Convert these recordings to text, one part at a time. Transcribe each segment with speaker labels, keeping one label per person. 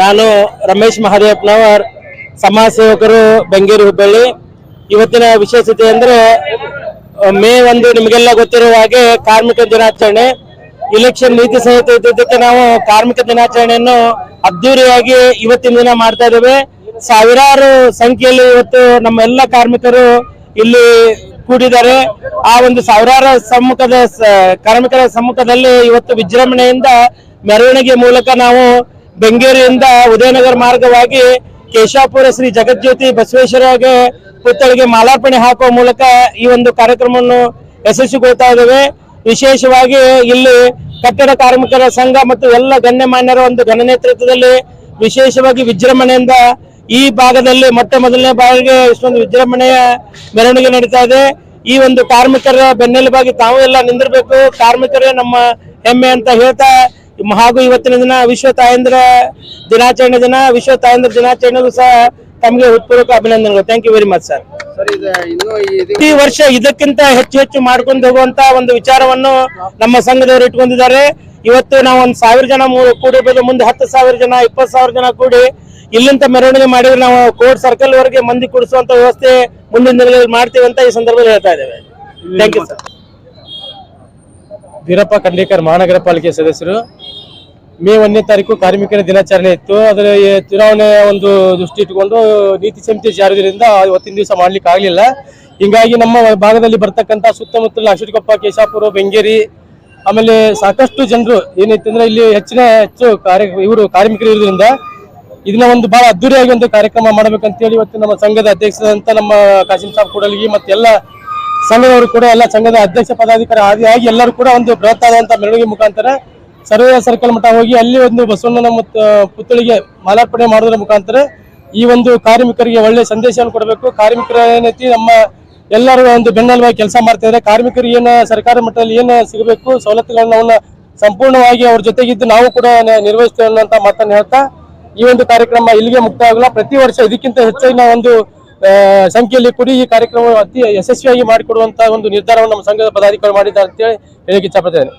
Speaker 1: ನಾನು ರಮೇಶ್ ಮಹಾದೇವಪ್ಪನವರ್ ಸಮಾಜ ಸೇವಕರು ಬೆಂಗೇರಿ ಹುಬ್ಬಳ್ಳಿ. ಇವತ್ತಿನ ವಿಶೇಷತೆ ಅಂದ್ರೆ ಮೇ ಒಂದು ನಿಮಗೆಲ್ಲ ಗೊತ್ತಿರುವ ಹಾಗೆ ಕಾರ್ಮಿಕ ದಿನಾಚರಣೆ. ಇಲೆಕ್ಷನ್ ನೀತಿ ಸಂಹಿತೆ ಇದ್ದಿದ್ದಕ್ಕೆ ನಾವು ಕಾರ್ಮಿಕ ದಿನಾಚರಣೆಯನ್ನು ಅದ್ದೂರಿಯಾಗಿ ಇವತ್ತಿನ ದಿನ ಮಾಡ್ತಾ ಇದ್ದೇವೆ. ಸಾವಿರಾರು ಸಂಖ್ಯೆಯಲ್ಲಿ ಇವತ್ತು ನಮ್ಮ ಎಲ್ಲ ಕಾರ್ಮಿಕರು ಇಲ್ಲಿ ಕೂಡಿದ್ದಾರೆ. ಆ ಒಂದು ಸಾವಿರಾರು ಸಮ್ಮುಖದ ಕಾರ್ಮಿಕರ ಸಮ್ಮುಖದಲ್ಲಿ ಇವತ್ತು ವಿಜೃಂಭಣೆಯಿಂದ ಮೆರವಣಿಗೆ ಮೂಲಕ ನಾವು ಬೆಂಗಳೂರಿನಿಂದ ಉದಯನಗರ ಮಾರ್ಗವಾಗಿ ಕೇಶಾಪುರ ಶ್ರೀ ಜಗಜ್ಯೋತಿ ಬಸವೇಶ್ವರಗೆ ಪುತ್ಥಳಿಗೆ ಮಾಲಾರ್ಪಣೆ ಹಾಕುವ ಮೂಲಕ ಈ ಒಂದು ಕಾರ್ಯಕ್ರಮವನ್ನು ಯಶಸ್ವಿಗೊಳ್ತಾ ಇದ್ದೇವೆ. ವಿಶೇಷವಾಗಿ ಇಲ್ಲಿ ಕಟ್ಟಡ ಕಾರ್ಮಿಕರ ಸಂಘ ಮತ್ತು ಎಲ್ಲ ಗಣ್ಯಮಾನ್ಯರ ಒಂದು ಘನ ನೇತೃತ್ವದಲ್ಲಿ ವಿಶೇಷವಾಗಿ ವಿಜೃಂಭಣೆಯಿಂದ ಈ ಭಾಗದಲ್ಲಿ ಮೊಟ್ಟ ಮೊದಲನೇ ಬಾರಿಗೆ ಇಷ್ಟೊಂದು ವಿಜೃಂಭಣೆಯ ಮೆರವಣಿಗೆ ನಡೀತಾ ಇದೆ. ಈ ಒಂದು ಕಾರ್ಮಿಕರ ಬೆನ್ನೆಲುಬಾಗಿ ತಾವು ಎಲ್ಲ ನಿಂದಿರಬೇಕು. ಕಾರ್ಮಿಕರೇ ನಮ್ಮ ಹೆಮ್ಮೆ ಅಂತ ಹೇಳ್ತಾ ಹಾಗೂ ಇವತ್ತಿನ ದಿನ ವಿಶ್ವ ತಾಯಂದ್ರ ದಿನಾಚರಣೆ ದಿನ ವಿಶ್ವ ತಾಯಂದ್ರ ದಿನಾಚರಣೆಗೂ ಸಹ ತಮಗೆ ಹೃತ್ಪೂರ್ವಕ ಅಭಿನಂದನೆಗಳು. Thank
Speaker 2: you very much sir
Speaker 1: ಪ್ರತಿ ವರ್ಷ ಇದಕ್ಕಿಂತ ಹೆಚ್ಚು ಹೆಚ್ಚು ಮಾಡ್ಕೊಂಡು ಹೋಗುವಂತ ಒಂದು ವಿಚಾರವನ್ನು ನಮ್ಮ ಸಂಘದವರು ಇಟ್ಕೊಂಡಿದ್ದಾರೆ. ಇವತ್ತು ನಾವು ಒಂದ್ ಸಾವಿರ ಜನ ಕೂಡಿ ಮುಂದೆ ಹತ್ತು ಸಾವಿರ ಜನ ಇಪ್ಪತ್ತು ಸಾವಿರ ಜನ ಕೂಡಿ ಇಲ್ಲಿಂದ ಮೆರವಣಿಗೆ ಮಾಡಿದ್ರೆ ನಾವು ಕೋರ್ಟ್ ಸರ್ಕಲ್ ವರೆಗೆ ಮಂದಿ ಕುಡಿಸುವಂತ ವ್ಯವಸ್ಥೆ ಮುಂದಿನ ದಿನಗಳಲ್ಲಿ ಮಾಡ್ತೀವಿ ಅಂತ ಈ ಸಂದರ್ಭದಲ್ಲಿ ಹೇಳ್ತಾ ಇದ್ದೇವೆ. Thank you sir Veerappa Khandekar ಮಹಾನಗರ ಪಾಲಿಕೆ ಸದಸ್ಯರು. ಮೇ ಒಂದನೇ ತಾರೀಕು ಕಾರ್ಮಿಕರ ದಿನಾಚರಣೆ ಇತ್ತು. ಅದರ ಚುನಾವಣೆ ಒಂದು ದೃಷ್ಟಿ ಇಟ್ಟುಕೊಂಡು ನೀತಿ ಸಂಹಿತೆ ಜಾರಿದ್ರಿಂದ ಇವತ್ತಿನ ದಿವಸ ಮಾಡ್ಲಿಕ್ಕೆ ಆಗಲಿಲ್ಲ. ಹಿಂಗಾಗಿ ನಮ್ಮ ಭಾಗದಲ್ಲಿ ಬರ್ತಕ್ಕಂಥ ಸುತ್ತಮುತ್ತಲಿನ ಅಶ್ವತಿಕೊಪ್ಪ ಕೇಶಾಪುರ, ಬೆಂಗೇರಿ, ಆಮೇಲೆ ಸಾಕಷ್ಟು ಜನರು ಏನೈತೆ ಅಂದ್ರೆ ಇಲ್ಲಿ ಹೆಚ್ಚಿನ ಹೆಚ್ಚು ಕಾರ್ಯ ಇವರು ಕಾರ್ಮಿಕರು ಇರೋದ್ರಿಂದ ಇದನ್ನ ಒಂದು ಬಹಳ ಅದ್ದೂರಿಯಾಗಿ ಒಂದು ಕಾರ್ಯಕ್ರಮ ಮಾಡಬೇಕಂತೇಳಿ ಇವತ್ತು ನಮ್ಮ ಸಂಘದ ಅಧ್ಯಕ್ಷರಂತ ನಮ್ಮ ಕಾಶಿಂ ಸಾಬ್ ಕೂಡಲಿಗಿ ಮತ್ತೆ ಎಲ್ಲ ಸಂಘದವರು ಕೂಡ ಎಲ್ಲ ಸಂಘದ ಅಧ್ಯಕ್ಷ ಪದಾಧಿಕಾರಿ ಆದಿಯಾಗಿ ಎಲ್ಲರೂ ಕೂಡ ಒಂದು ಬೃಹತ್ ಆದಂತ ಮೆರವಣಿಗೆ ಮುಖಾಂತರ ಸರ್ವೇ ಸರ್ಕಲ್ ಮಠ ಹೋಗಿ ಅಲ್ಲಿ ಒಂದು ಬಸವಣ್ಣನ ಮತ್ತು ಪುತ್ಥಳಿಗೆ ಮಾಲಾರ್ಪಣೆ ಮಾಡೋದ್ರ ಮುಖಾಂತರ ಈ ಒಂದು ಕಾರ್ಮಿಕರಿಗೆ ಒಳ್ಳೆ ಸಂದೇಶವನ್ನು ಕೊಡಬೇಕು. ಕಾರ್ಮಿಕರ ಏನೈತಿ ನಮ್ಮ ಎಲ್ಲರೂ ಒಂದು ಬೆನ್ನೆಲುಬಾಗಿ ಕೆಲಸ ಮಾಡ್ತಾ ಇದ್ದಾರೆ. ಕಾರ್ಮಿಕರಿಗೆ ಏನು ಸರ್ಕಾರ ಮಟ್ಟದಲ್ಲಿ ಏನು ಸಿಗಬೇಕು, ಸವಲತ್ತುಗಳನ್ನ ಅವನ್ನ ಸಂಪೂರ್ಣವಾಗಿ ಅವ್ರ ಜೊತೆಗಿದ್ದು ನಾವು ಕೂಡ ನಿರ್ವಹಿಸ್ತೇವೆ ಅನ್ನೋಂಥ ಮಾತನ್ನು ಹೇಳ್ತಾ ಈ ಒಂದು ಕಾರ್ಯಕ್ರಮ ಇಲ್ಲಿಗೆ ಮುಕ್ತ ಆಗಲ್ಲ. ಪ್ರತಿ ವರ್ಷ ಇದಕ್ಕಿಂತ ಹೆಚ್ಚಿನ ಒಂದು ಸಂಖ್ಯೆಯಲ್ಲಿ ಕೂಡಿ ಈ ಕಾರ್ಯಕ್ರಮ ಅತಿ ಯಶಸ್ವಿಯಾಗಿ ಮಾಡಿಕೊಡುವಂತಹ ಒಂದು ನಿರ್ಧಾರವನ್ನು ನಮ್ಮ ಸಂಘದ ಪದಾಧಿಕಾರಿ ಮಾಡಿದ್ದಾರೆ ಅಂತೇಳಿ ಹೇಳಿಕೆ ಇಷ್ಟಪಡ್ತೇನೆ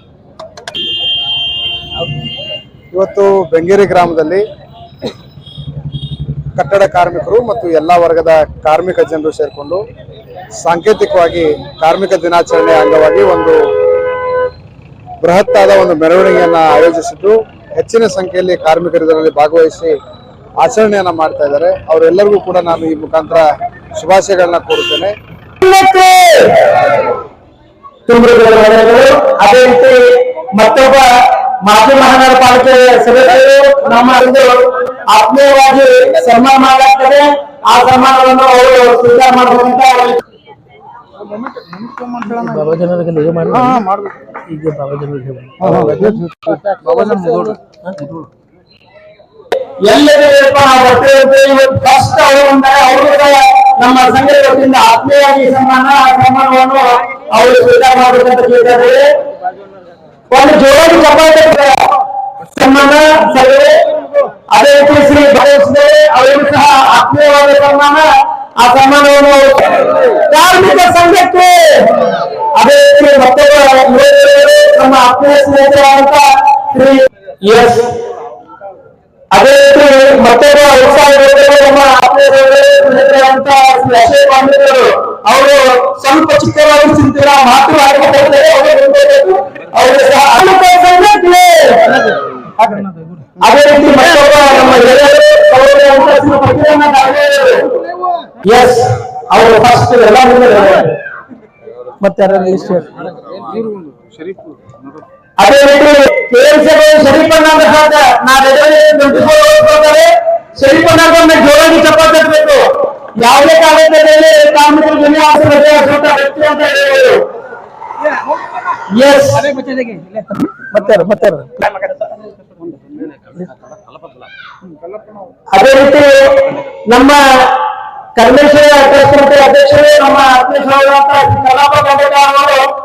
Speaker 2: ಇವತ್ತು ಬೆಂಗೇರಿ ಗ್ರಾಮದಲ್ಲಿ ಕಟ್ಟಡ ಕಾರ್ಮಿಕರು ಮತ್ತು ಎಲ್ಲ ವರ್ಗದ ಕಾರ್ಮಿಕ ಜನರು ಸೇರಿಕೊಂಡು ಸಾಂಕೇತಿಕವಾಗಿ ಕಾರ್ಮಿಕ ದಿನಾಚರಣೆ ಅಂಗವಾಗಿ ಒಂದು ಬೃಹತ್ತಾದ ಒಂದು ಮೆರವಣಿಗೆಯನ್ನು ಆಯೋಜಿಸಿದ್ದು ಹೆಚ್ಚಿನ ಸಂಖ್ಯೆಯಲ್ಲಿ ಕಾರ್ಮಿಕರು ಇದರಲ್ಲಿ ಭಾಗವಹಿಸಿ ಆಚರಣೆಯನ್ನ ಮಾಡ್ತಾ ಇದ್ದಾರೆ. ಅವರೆಲ್ಲರಿಗೂ ಕೂಡ ನಾನು ಈ ಮುಖಾಂತರ ಶುಭಾಶಯಗಳನ್ನ ಕೋರುತ್ತೇನೆ.
Speaker 1: ಅದೇ ರೀತಿ ಮತ್ತೊಬ್ಬ ಮಾಜಿ ಮಹಾನಗರ ಪಾಲಿಕೆ ಸದಸ್ಯರು ನಮ್ಮ ಆತ್ಮೀಯವಾಗಿ ಸನ್ಮಾನ ಮಾಡಲಾಗ್ತದೆ. ಆ ಸನ್ಮಾನವನ್ನು ಅವರು ಸ್ವೀಕಾರ ಮಾಡಬೇಕಂತ ಬಾಬಾ ಜನರಿಗೆ ಮಾಡಿ ಈಗ ಬಾಬಾ ಜನರಿಗೆ ಎಲ್ಲರಿಗೂ ಫಸ್ಟ್ ಅವರು ಅಂತಾರೆ ಅವರು ನಮ್ಮ ಸಂಘದ ವತಿಯಿಂದ ಆತ್ಮೀಯವಾಗಿ ಸಮಾನ ಆ ಸನ್ಮಾನವನ್ನು ಅವರು ಸ್ವೀಕಾರ ಮಾಡಬೇಕಂತ ಕೇಳ್ತಾರೆ. ಒಂದು ಜೋಡಿ ಚಪ್ಪಾಳೆ ಸಮಾನ ಸರ್ವೆ. ಅದೇ ರೀತಿ ಶ್ರೀ ದೇವ್ ಅವರಿಗೂ ಸಹ ಆತ್ಮೀಯವಾದ ಸನ್ಮಾನ. ಆ ಸಮಾನವನ್ನು ಕಾರ್ಮಿಕ ಸಂಘಕ್ಕೆ ಅದೇ ರೀತಿ ಮತ್ತೊಬ್ಬ ನಮ್ಮ ಆತ್ಮೀಯ ಸ್ನೇಹಿತರಾದಂತ ಶ್ರೀ ಎಸ್ ಅದೇ ರೀತಿ ಮತ್ತೊಬ್ಬ ಯುವಕರು ನಮ್ಮ ಆತ್ಮೀಯ ಸ್ನೇಹಿತರಾದಂತ ಶ್ರೀ ಅಶೋಕ್ ಪಾಂಡ್ಯರು ಅವರು ಸ್ವಲ್ಪ ಚಿಕ್ಕವಾಗಿ ಚಿಂತಿಲ್ಲ ಮಾತು ಆಡಬೇಕಾದ್ರೆ ಅವರು ಮುಂದುವರಿಬೇಕು. ಅವರು ಸಹ ಅದೇ ರೀತಿ ಮತ್ತೊಬ್ಬ ನಮ್ಮ. ಎಸ್ ಅವರು ಫಸ್ಟ್ ಎಲ್ಲ ಮತ್ತೆ ಯಾರು ಇಷ್ಟ ಅದೇ ರೀತಿ ಕೆಎಲ್ಸಿಗಳು ಶರೀಫಣ್ಣ ಅಂತ ಹೇಳ್ದ ನಾ ರೆಡಿಯಾಗಿ ಶರೀಫಣ್ಣ ಒಮ್ಮೆ ಜೋರಾಗಿ ಚಪ್ಪಾಳೆ ತಟ್ಟಬೇಕು ಯಾವುದೇ ಕಾರಣದಲ್ಲಿ ಕಾರ್ಮಿಕರು ರಜೆ ಹಾಕುವಂತ ವ್ಯಕ್ತಿ ಅಂತ ಹೇಳಬಹುದು ಎಸ್ ಮತ್ತೆ ಮತ್ತೆ ಅದೇ ರೀತಿ ನಮ್ಮ ಕರ್ಮೇಶ್ವರ ಟ್ರಸ್ಟ್ ಅಧ್ಯಕ್ಷರು ನಮ್ಮ ಆತ್ಮೀಯರಾದಂತ ಕಲಾಪ ಅವರು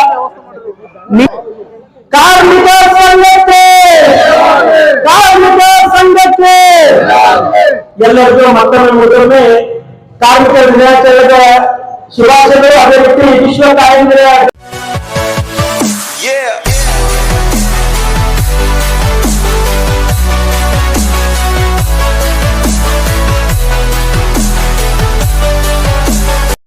Speaker 1: ನಿ- ಕಾರ್ಮಿಕ ಸಂಘಕ್ಕೆ ಕಾರ್ಮಿಕ ಸಂಘಕ್ಕೆ ಎಲ್ಲರಿಗೂ ಮತ್ತೊಮ್ಮೆ ಮತ್ತೊಮ್ಮೆ ಕಾರ್ಮಿಕ ದಿನಾಚರಣೆದ ಶುಭಾಶಯಗಳು ಅದೇ ರೀತಿ ವಿಶ್ವ ಕಾರ್ಮಿಕರ